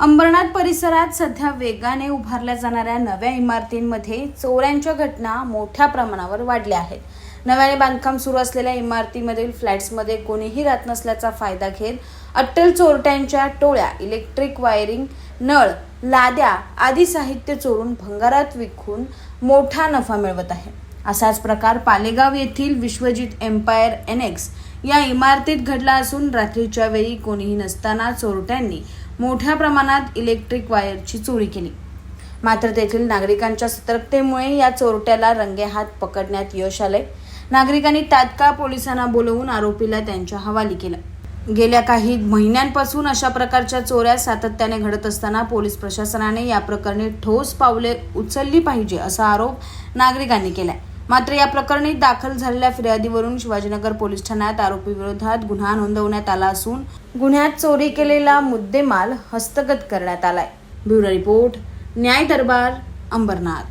अंबरनाथ परिसरात सध्या वेगाने उभारल्या जाणाऱ्या नव्या इमारतींमध्ये चोऱ्यांच्या घटना मोठ्या प्रमाणावर वाढल्या आहेत. नव्याने बांधकाम सुरू असलेल्या इमारतीमधील फ्लॅट्समध्ये कोणीही राहत नसल्याचा फायदा घेत अट्टल चोरट्यांच्या टोळ्या इलेक्ट्रिक वायरिंग नळ लाद्या आदी साहित्य चोरून भंगारात विकून मोठा नफा मिळवत आहे. असाच प्रकार पालेगाव येथील विश्वजित एम्पायर एनेक्स या इमारतीत घडला असून रात्रीच्या वेळी कोणीही नसताना चोरट्यांनी मोठ्या प्रमाणात इलेक्ट्रिक वायरची चोरी केली. मात्र तेथील नागरिकांच्या सतर्कतेमुळे या चोरट्याला रंगेहात पकडण्यात यश आले नागरिकांनी तात्काळ पोलिसांना बोलवून आरोपीला त्यांच्या हवाली केलं. गेल्या काही महिन्यांपासून अशा प्रकारच्या चोऱ्या सातत्याने घडत असताना पोलीस प्रशासनाने या प्रकरणी ठोस पावले उचलली पाहिजे असा आरोप नागरिकांनी केलाय. मात्र या प्रकरणी दाखल झालेल्या फिर्यादीवरून शिवाजीनगर पोलीस ठाण्यात आरोपी विरोधात गुन्हा नोंदवण्यात आला असून गुन्ह्यात चोरी केलेला मुद्देमाल हस्तगत करण्यात आलाय. ब्युरो रिपोर्ट न्याय दरबार अंबरनाथ.